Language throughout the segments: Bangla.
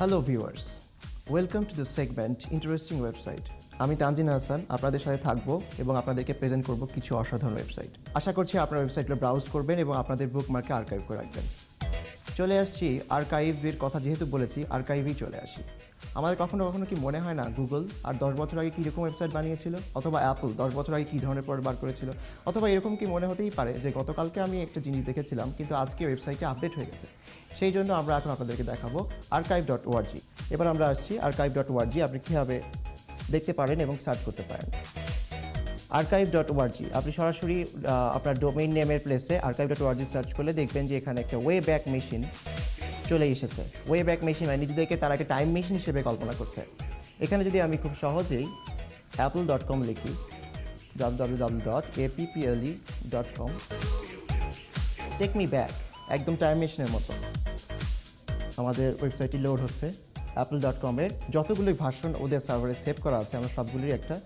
Hello viewers welcome to the segment interesting website আমি তানজিন হাসান, আপনাদের সাথে থাকব এবং আপনাদেরকে প্রেজেন্ট করব কিছু অসাধারণ ওয়েবসাইট আশা করছি আপনার ওয়েবসাইটগুলো ব্রাউজ করবেন এবং আপনাদের বুক মার্কে আর্কাইভ করে রাখবেন। চলে আসছি আর্কাইভের কথা যেহেতু বলেছি আর্কাইভেই চলে আসি। আমাদের কখনো কখনো কি মনে হয় না গুগল আর দশ বছর আগে কীরকম ওয়েবসাইট বানিয়েছিল? অথবা অ্যাপল দশ বছর আগে কী ধরনের প্রোডাক্ট বার করেছিল? অথবা এরকম কি মনে হতেই পারে যে গতকালকে আমি একটা জিনিস দেখেছিলাম, কিন্তু আজকে ওয়েবসাইটে আপডেট হয়ে গেছে? সেই জন্য আমরা এখন আপনাদেরকে দেখাবো আর্কাইভ ডট ওআরজি এবার আমরা আসছি আর্কাইভ ডট ওআরজি আপনি কীভাবে দেখতে পারেন এবং সার্চ করতে পারেন। আর্কাইভ ডট ওআরজি আপনি সরাসরি আপনার ডোমেইন নেমের প্লেসে আর্কাইভ ডট ওআরজি সার্চ করলে দেখবেন যে এখানে একটা ওয়ে ব্যাক মেশিন চলে এসেছে। ওয়ে ব্যাক মেশিন মানে নিজেদেরকে তারা একটা টাইম মেশিন হিসেবে কল্পনা করছে। এখানে যদি আমি খুব সহজেই অ্যাপল ডট কম লিখি W W dot A P P L E dot com take me back একদম টাইম মেশিনের মতো। আমাদের ওয়েবসাইটটি লোড হচ্ছে। অ্যাপল ডট কমের যতগুলোই ভার্সন ওদের সার্ভারে সেভ করা আছে, আমরা সবগুলির একটা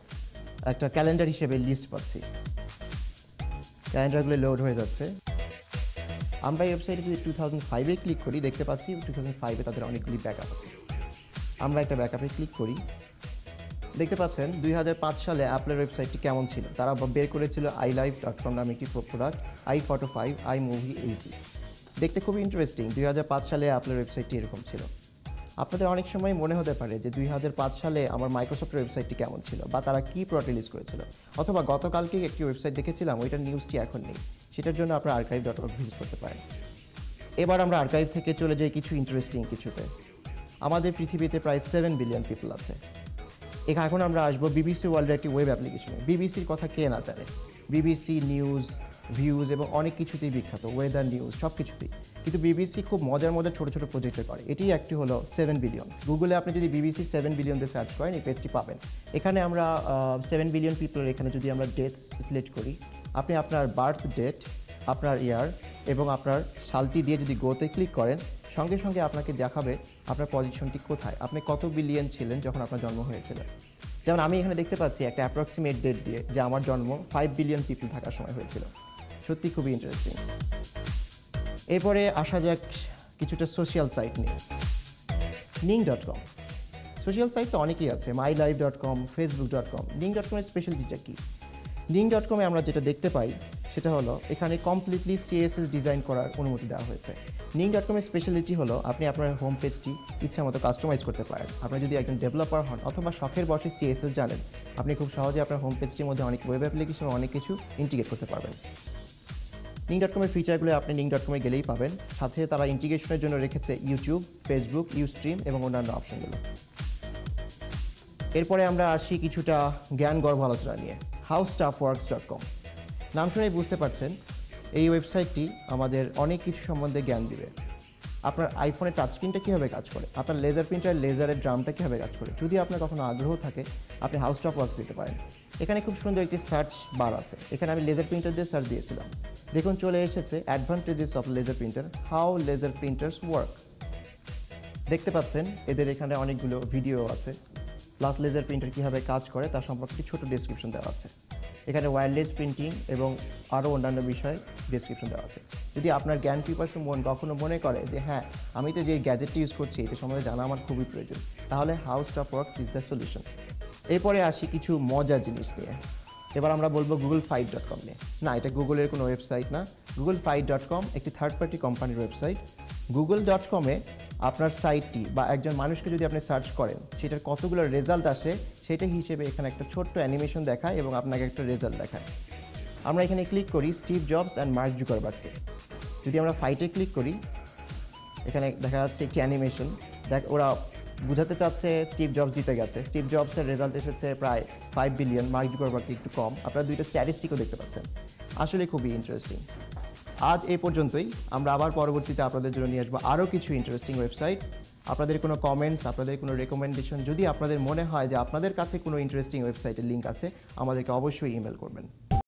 একটা ক্যালেন্ডার হিসেবে লিস্ট পাচ্ছি। ক্যালেন্ডারগুলো লোড হয়ে যাচ্ছে। আমরা এই ওয়েবসাইটে যদি টু থাউজেন্ড ফাইভে ক্লিক করি, দেখতে পাচ্ছি টু থাউজেন্ড ফাইভে তাদের অনেকগুলি ব্যাকআপ আছে। আমরা একটা ব্যাকআপে ক্লিক করি। দেখতে পাচ্ছেন, দুই হাজার পাঁচ সালে অ্যাপলের ওয়েবসাইটটি কেমন ছিল? তারা বের করেছিল আই লাইভ ডট কম নামে একটি product I photo five I movie HD দেখতে খুবই ইন্টারেস্টিং দুই হাজার পাঁচ সালে অ্যাপলের ওয়েবসাইটটি এরকম ছিল। আপনাদের অনেক সময় মনে হতে পারে যে দুই হাজার পাঁচ সালে আমার মাইক্রোসফটের ওয়েবসাইটটি কেমন ছিল বা তারা কী প্রোডাক্ট রিলিজ করেছিল। অথবা গতকালকে একটি ওয়েবসাইট দেখেছিলাম ওইটার নিউজটি এখন নেই। সেটার জন্য আপনার আর্কাইভ ডট অর্গ ভিজিট করতে পারেন। এবার আমরা আর্কাইভ থেকে চলে যাই কিছু ইন্টারেস্টিং কিছুতে। আমাদের পৃথিবীতে প্রায় সেভেন বিলিয়ন পিপল আছে। এখানে এখন আমরা আসব বিবিসি ওয়ার্ল্ডের একটি ওয়েব অ্যাপ্লিকেশনে বিবিসির কথা কে না জানে? বিবিসি নিউজ ভিউজ এবং অনেক কিছুতেই বিখ্যাত ওয়েদার নিউজ সব কিছুতেই কিন্তু বিবিসি খুব মজার মজার ছোটো ছোটো প্রজেক্টে করে। এটি একটি হলো সেভেন বিলিয়ন গুগলে আপনি যদি বিবিসি সেভেন বিলিয়ন দিয়ে সার্চ করেন, এই পেজটি পাবেন। এখানে আমরা সেভেন বিলিয়ন পিপলের এখানে যদি আমরা ডেটস সিলেক্ট করি, আপনি আপনার বার্থ ডেট আপনার ইয়ার এবং আপনার সালটি দিয়ে যদি গোতে ক্লিক করেন, সঙ্গে সঙ্গে আপনাকে দেখাবে আপনার পজিশনটি কোথায়। আপনি কত বিলিয়ন ছিলেন যখন আপনার জন্ম হয়েছিল। যেমন আমি এখানে দেখতে পাচ্ছি একটা অ্যাপ্রক্সিমেট ডেট দিয়ে যে আমার জন্ম ফাইভ বিলিয়ন পিপল থাকার সময় হয়েছিল। সত্যি খুবই ইন্টারেস্টিং এরপরে আসা যাক কিছুটা সোশ্যাল সাইট নিয়ে। Ning dot com social site তো অনেকেই আছে my life dot com Facebook dot com Ning dot কমের স্পেশালিটিটা কী? নিং ডট কমে আমরা যেটা দেখতে পাই, সেটা হলো এখানে কমপ্লিটলি সিএসএস ডিজাইন করার অনুমতি দেওয়া হয়েছে। নিং ডট কমের স্পেশালিটি হলো আপনি আপনার হোম পেজটি ইচ্ছা মতো কাস্টমাইজ করতে পারেন। আপনি যদি একজন ডেভেলপার হন অথবা শখের বসে সিএসএস জানেন, আপনি খুব সহজে আপনার হোম পেজটির মধ্যে অনেক ওয়েব অ্যাপ্লিকেশন অনেক কিছু ইন্টিগ্রেট করতে পারবেন। নিং ডট কমের ফিচারগুলো আপনি নিং ডট কমে গেলেই পাবেন। সাথে তারা ইন্টিগ্রেশনের জন্য রেখেছে ইউটিউব ফেসবুক ইউস্ট্রিম এবং অন্যান্য অপশনগুলো এরপরে আমরা আসি কিছুটা জ্ঞান গর্ভ আলোচনা নিয়ে how stuff works dot com নাম শুনেই বুঝতে পারছেন, এই ওয়েবসাইটটি আমাদের অনেক কিছু সম্বন্ধে জ্ঞান দিবে। আপনার আইফোনের টাচস্ক্রিনটা কীভাবে কাজ করে? আপনার লেজার প্রিন্টার লেজারের ড্রামটা কীভাবে কাজ করে? যদি আপনার কখনো আগ্রহ থাকে, আপনি হাউস টপ ওয়ার্কস দিতে পারেন। এখানে খুব সুন্দর একটি সার্চ বার আছে। এখানে আমি লেজার প্রিন্টার দিয়ে সার্চ দিয়েছিলাম। দেখুন, চলে এসেছে advantages of laser printer how laser printers work দেখতে পাচ্ছেন, এদের এখানে অনেকগুলো ভিডিও আছে। প্লাস লেজার প্রিন্টার কীভাবে কাজ করে তার সম্পর্কে ছোটো ডেসক্রিপশন দেওয়া আছে। এখানে ওয়্যারলেস প্রিন্টিং এবং আরও অন্যান্য বিষয়ে ডেসক্রিপশন দেওয়া আছে। যদি আপনার জ্ঞান পিপাসু মন কখনো মনে করে যে হ্যাঁ আমি তো যে গ্যাজেটটি ইউজ করছি, এটা সম্বন্ধে জানা আমার খুবই প্রয়োজন, তাহলে house staff works is the solution এরপরে আসি কিছু মজার জিনিস নিয়ে। এবার আমরা বলব গুগল ফাইট ডট কম নিয়ে। না, এটা গুগলের কোনো ওয়েবসাইট না। গুগল ফাইট ডট কম একটি থার্ড পার্টি কোম্পানির ওয়েবসাইট গুগল ডট কমে আপনার সাইটটি বা একজন মানুষকে যদি আপনি সার্চ করেন, সেটার কতগুলো রেজাল্ট আসে, সেটা হিসেবে এখানে একটা ছোট্ট অ্যানিমেশন দেখায় এবং আপনাকে একটা রেজাল্ট দেখায়। আমরা এখানে ক্লিক করি স্টিভ জবস অ্যান্ড মার্ক জুকারবার্গকে। যদি আমরা ফাইটে ক্লিক করি, এখানে দেখা যাচ্ছে একটি অ্যানিমেশন। দেখ, ওরা বুঝাতে চাচ্ছে স্টিভ জবস জিতে গেছে। স্টিভ জবসের রেজাল্ট এসেছে প্রায় ফাইভ বিলিয়ন মার্ক জুকারবার্গকে একটু কম। আপনারা দুইটা স্ট্যাটিস্টিকও দেখতে পাচ্ছেন। আসলে খুবই ইন্টারেস্টিং আজ এই পর্যন্তই। আমরা আবার পরবর্তীতে আপনাদের জন্য নিয়ে আসব আরও কিছু ইন্টারেস্টিং ওয়েবসাইট আপনাদের কোনো কমেন্টস আপনাদের কোনো রেকমেন্ডেশন যদি আপনাদের মনে হয় যে আপনাদের কাছে কোনো ইন্টারেস্টিং ওয়েবসাইটের লিঙ্ক আছে, আমাদেরকে অবশ্যই ইমেল করবেন।